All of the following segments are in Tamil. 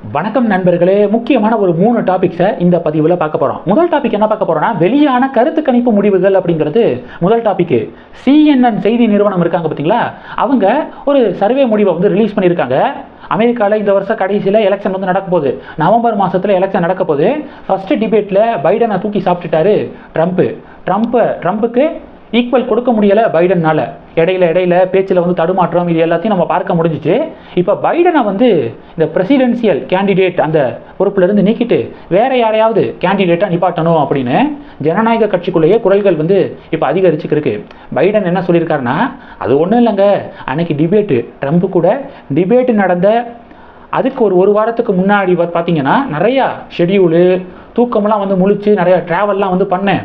வணக்கம் நண்பர்களே முக்கியமான ஒரு மூணு டாபிக்ஸை இந்த பதிவில் பார்க்க போகிறோம் முதல் டாபிக் என்ன பார்க்க போகிறோம்னா வெளியான கருத்து கணிப்பு முடிவுகள் அப்படிங்கிறது முதல் டாப்பிக்கு சிஎன்என் செய்தி நிறுவனம் இருக்காங்க பார்த்தீங்களா? அவங்க ஒரு சர்வே முடிவை வந்து ரிலீஸ் பண்ணியிருக்காங்க. அமெரிக்காவில் இந்த வருஷம் கடைசியில் எலெக்ஷன் வந்து நடக்க போகுது. நவம்பர் மாதத்தில் எலெக்ஷன் நடக்க போகுது. ஃபஸ்ட்டு டிபேட்டில் பைடனை தூக்கி சாப்பிட்டுட்டாரு ட்ரம்ப்பு ட்ரம்ப்பு ட்ரம்ப்புக்கு ஈக்குவல் கொடுக்க முடியலை பைடன்னால். இடையில இடையில பேச்சில் வந்து தடுமாற்றம் இது எல்லாத்தையும் நம்ம பார்க்க முடிஞ்சிச்சு. இப்போ பைடனை வந்து இந்த பிரசிடென்சியல் கேண்டிடேட் அந்த பொறுப்புலேருந்து நீக்கிட்டு வேற யாரையாவது கேண்டிடேட்டாக நிப்பாட்டணும் அப்படின்னு ஜனநாயக கட்சிக்குள்ளேயே குரல்கள் வந்து இப்போ அதிகரிச்சுக்கிருக்கு. பைடன் என்ன சொல்லியிருக்காருன்னா அது ஒன்றும் இல்லைங்க. அன்னைக்கு டிபேட்டு ட்ரம்ப் கூட டிபேட்டு நடந்த அதுக்கு ஒரு ஒரு வாரத்துக்கு முன்னாடி பார்த்தீங்கன்னா நிறையா ஷெடியூலு தூக்கமெல்லாம் வந்து முழிச்சு நிறையா ட்ராவல்லாம் வந்து பண்ணேன்.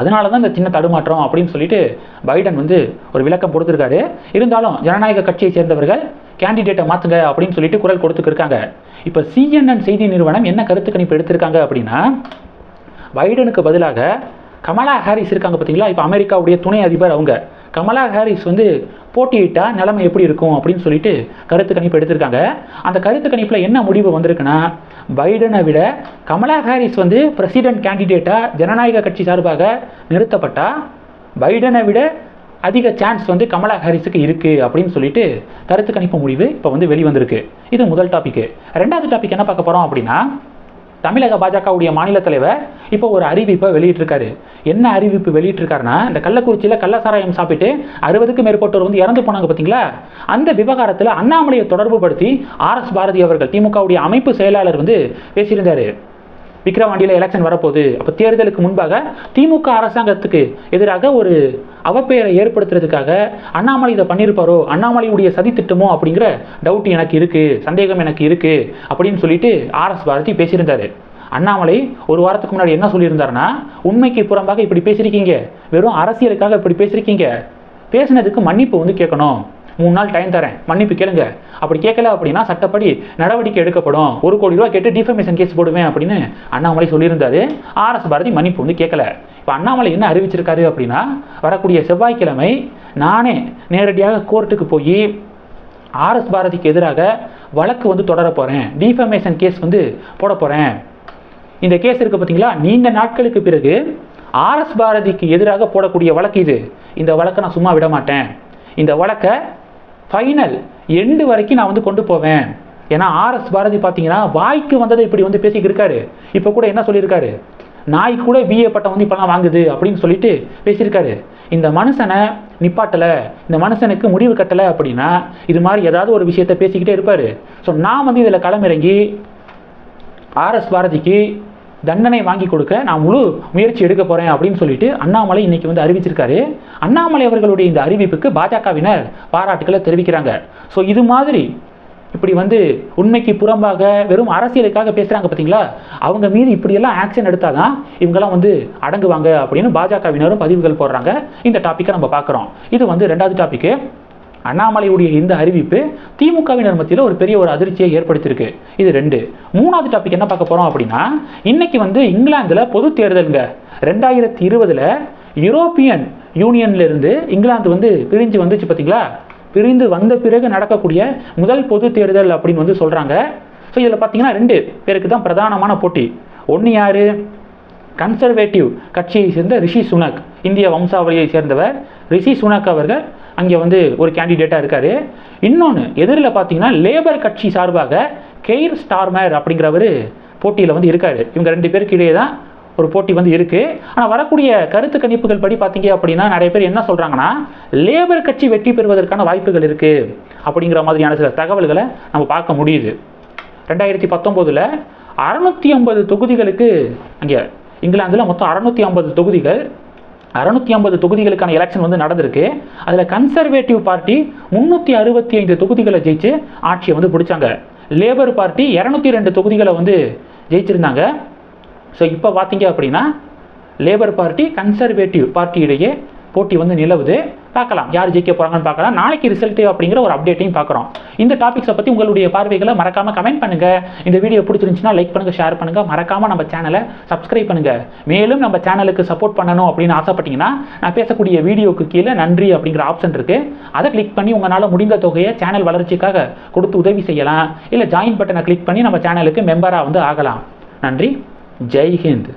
அதனால தான் இந்த சின்ன தடுமாற்றம் அப்படின்னு சொல்லிட்டு பைடன் வந்து ஒரு விளக்கம் கொடுத்துருக்காரு. இருந்தாலும் ஜனநாயக கட்சியை சேர்ந்தவர்கள் கேண்டிடேட்டை மாற்றுங்க அப்படின்னு சொல்லிட்டு குரல் கொடுத்துருக்காங்க இப்போ சிஎன்என் செய்தி நிறுவனம் என்ன கருத்து கணிப்பு எடுத்திருக்காங்க அப்படின்னா பைடனுக்கு பதிலாக கமலா ஹாரிஸ் இருக்காங்க பார்த்தீங்களா? இப்போ அமெரிக்காவுடைய துணை அதிபர் அவங்க. கமலா ஹாரிஸ் வந்து போட்டியிட்டால் நிலைமை எப்படி இருக்கும் அப்படின்னு சொல்லிட்டு கருத்து கணிப்பு எடுத்திருக்காங்க. அந்த கருத்து கணிப்பில் என்ன முடிவு வந்திருக்குன்னா பைடனை விட கமலா ஹாரிஸ் வந்து பிரசிடென்ட் கேண்டிடேட்டாக ஜனநாயக கட்சி சார்பாக நிறுத்தப்பட்டால் பைடனை விட அதிக சான்ஸ் வந்து கமலா ஹாரிஸுக்கு இருக்குது அப்படின்னு சொல்லிட்டு கருத்து கணிப்பு முடிவு இப்போ வந்து வெளிவந்திருக்கு. இது முதல் டாப்பிக்கு ரெண்டாவது டாபிக் என்ன பார்க்க போகிறோம் அப்படின்னா தமிழக பாஜகவுடைய மாநில தலைவர் இப்போ ஒரு அறிவிப்பை வெளியிட்டிருக்காரு. என்ன அறிவிப்பு வெளியிட்டிருக்காருன்னா இந்த கள்ளக்குறிச்சியில் கள்ளசாராயம் சாப்பிட்டு அறுபதுக்கும் மேற்பட்டோர் வந்து இறந்து போனாங்க பார்த்தீங்களா அந்த விவகாரத்தில் அண்ணாமலையை தொடர்பு படுத்தி ஆர்எஸ் பாரதி அவர்கள் திமுகவுடைய அமைப்பு செயலாளர் வந்து பேசியிருந்தார். விக்ரவாண்டியில் எலெக்ஷன் வரப்போகுது. அப்போ தேர்தலுக்கு முன்பாக திமுக அரசாங்கத்துக்கு எதிராக ஒரு அவப்பெயரை ஏற்படுத்துறதுக்காக அண்ணாமலை இதை பண்ணியிருப்பாரோ? அண்ணாமலையுடைய சதித்திட்டமோ அப்படிங்கிற டவுட் எனக்கு இருக்குது சந்தேகம் எனக்கு இருக்குது அப்படின்னு சொல்லிட்டு ஆர்எஸ் பாரதி பேசியிருந்தாரு. அண்ணாமலை ஒரு வாரத்துக்கு முன்னாடி என்ன சொல்லியிருந்தாருன்னா உண்மைக்கு புறம்பாக இப்படி பேசியிருக்கீங்க. வெறும் அரசியலுக்காக இப்படி பேசியிருக்கீங்க. பேசினதுக்கு மன்னிப்பு வந்து கேட்கணும். மூணு நாள் டைம் தரேன். மன்னிப்பு கேளுங்க. அப்படி கேட்கல அப்படின்னா சட்டப்படி நடவடிக்கை எடுக்கப்படும். ஒரு கோடி ரூபா கேட்டு டிஃபமேஷன் கேஸ் போடுவேன் அப்படின்னு அண்ணாமலை சொல்லியிருந்தாரு. ஆர்எஸ் பாரதி மன்னிப்பு வந்து கேட்கல. இப்போ அண்ணாமலை என்ன அறிவிச்சிருக்காரு அப்படின்னா வரக்கூடிய செவ்வாய்க்கிழமை நானே நேரடியாக கோர்ட்டுக்கு போய் ஆர்எஸ் பாரதிக்கு எதிராக வழக்கு வந்து தொடர போகிறேன் டிஃபமேஷன் கேஸ் வந்து போட போகிறேன் இந்த கேஸ் இருக்கு பார்த்தீங்களா நீண்ட நாட்களுக்கு பிறகு ஆர்எஸ் பாரதிக்கு எதிராக போடக்கூடிய வழக்கு இது. இந்த வழக்கை நான் சும்மா விட மாட்டேன். இந்த வழக்கை ஃபைனல் எண்டு வரைக்கும் நான் வந்து கொண்டு போவேன். ஏன்னா ஆர்எஸ் பாரதி பார்த்தீங்கன்னா வாய்க்கு வந்ததை இப்படி வந்து பேசிக்கிட்டு இருக்காரு. இப்போ கூட என்ன சொல்லியிருக்காரு? நாய் கூட பிஏ பட்டம் வந்து இப்போலாம் வாங்குது அப்படின்னு சொல்லிட்டு பேசியிருக்காரு. இந்த மனுஷனை நிப்பாட்டலை. இந்த மனுஷனுக்கு முடிவு கட்டலை அப்படின்னா இது மாதிரி ஏதாவது ஒரு விஷயத்த பேசிக்கிட்டே இருப்பார். ஸோ நான் வந்து இதில் களமிறங்கி ஆர்எஸ் பாரதிக்கு தண்டனை வாங்கி கொடுக்க நான் முழு முயற்சி எடுக்க போகிறேன் அப்படின்னு சொல்லிட்டு அண்ணாமலை இன்னைக்கு வந்து அறிவிச்சிருக்காரு. அண்ணாமலை அவர்களுடைய இந்த அறிவிப்புக்கு பாஜகவினர் பாராட்டுக்களை தெரிவிக்கிறாங்க. ஸோ இது மாதிரி இப்படி வந்து உண்மைக்கு புறம்பாக வெறும் அரசியலுக்காக பேசுகிறாங்க பார்த்தீங்களா அவங்க மீது இப்படியெல்லாம் ஆக்ஷன் எடுத்தாதான் இவங்கெல்லாம் வந்து அடங்குவாங்க அப்படின்னு பாஜகவினரும் பதிவுகள் போடுறாங்க. இந்த டாப்பிக்கை நம்ம பார்க்குறோம். இது வந்து ரெண்டாவது டாப்பிக்கு அண்ணாமலையுடைய இந்த அறிவிப்பு திமுகவினர் மத்தியில் ஒரு பெரிய ஒரு அதிர்ச்சியை ஏற்படுத்தியிருக்கு. இது ரெண்டு. மூணாவது டாபிக் என்ன பார்க்க போறோம் அப்படின்னா இன்னைக்கு வந்து இங்கிலாந்துல பொது தேர்தலுங்க. ரெண்டாயிரத்தி இருபதுல யூரோப்பியன் யூனியன்ல இருந்து இங்கிலாந்து வந்து பிரிஞ்சு வந்துச்சு பார்த்தீங்களா பிரிந்து வந்த பிறகு நடக்கக்கூடிய முதல் பொது தேர்தல் அப்படின்னு வந்து சொல்றாங்க. ஸோ இதில் பார்த்தீங்கன்னா ரெண்டு பேருக்கு தான் பிரதானமான போட்டி. ஒன்று யாரு? கன்சர்வேட்டிவ் கட்சியை சேர்ந்த ரிஷி சுனக் இந்திய வம்சாவளியை சேர்ந்தவர் ரிஷி சுனக் அவர்கள் அங்கே வந்து ஒரு கேண்டிடேட்டாக இருக்காரு. இன்னொன்று எதிரில் பார்த்தீங்கன்னா லேபர் கட்சி சார்பாக கெய்ர் ஸ்டார்மேர் அப்படிங்கிறவர் போட்டியில் வந்து இருக்காரு. இவங்க ரெண்டு பேருக்கு இடையே தான் ஒரு போட்டி வந்து இருக்கு. ஆனால் வரக்கூடிய கருத்து கணிப்புகள் படி பார்த்தீங்க அப்படின்னா நிறைய பேர் என்ன சொல்றாங்கன்னா லேபர் கட்சி வெற்றி பெறுவதற்கான வாய்ப்புகள் இருக்கு அப்படிங்கிற மாதிரியான சில தகவல்களை நம்ம பார்க்க முடியுது. ரெண்டாயிரத்தி பத்தொம்போதில் அறநூற்றி ஐம்பது தொகுதிகளுக்கு அங்கே இங்கிலாந்தில் மொத்தம் அறநூற்றி ஐம்பது தொகுதிகள் அறநூற்றி ஐம்பது தொகுதிகளுக்கான எலெக்ஷன் வந்து நடந்திருக்கு. அதில் கன்சர்வேட்டிவ் பார்ட்டி முந்நூற்றி அறுபத்தி ஐந்து தொகுதிகளை ஜெயிச்சு ஆட்சியை வந்து பிடிச்சாங்க. லேபர் பார்ட்டி இரநூத்தி ரெண்டு தொகுதிகளை வந்து ஜெயிச்சிருந்தாங்க. ஸோ இப்போ பார்த்தீங்க அப்படின்னா லேபர் பார்ட்டி கன்சர்வேட்டிவ் பார்ட்டியிடையே போட்டி வந்து நிலவுது. பார்க்கலாம். யார் ஜெயிக்க போகிறாங்கன்னு பார்க்கலாம். நாளைக்கு ரிசல்ட் அப்படிங்கிற ஒரு அப்டேட்டையும் பார்க்குறோம். இந்த டாபிக்ஸை பற்றி உங்களுடைய பார்வைகளை மறக்காமல் கமெண்ட் பண்ணுங்கள் இந்த வீடியோ பிடிச்சிருந்துச்சுன்னா லைக் பண்ணுங்கள் ஷேர் பண்ணுங்கள் மறக்காமல் நம்ம சேனலை சப்ஸ்கிரைப் பண்ணுங்கள் மேலும் நம்ம சேனலுக்கு சப்போர்ட் பண்ணணும் அப்படின்னு ஆசைப்பட்டீங்கன்னா நான் பேசக்கூடிய வீடியோக்கு கீழே நன்றி அப்படிங்கிற ஆப்ஷன் இருக்குது அதை கிளிக் பண்ணி உங்களால் முடிந்த தொகையை சேனல் வளர்ச்சிக்காக கொடுத்து உதவி செய்யலாம். இல்லை ஜாயின் பட்டனை கிளிக் பண்ணி நம்ம சேனலுக்கு மெம்பராக வந்து ஆகலாம். நன்றி. ஜெய் ஹிந்த்.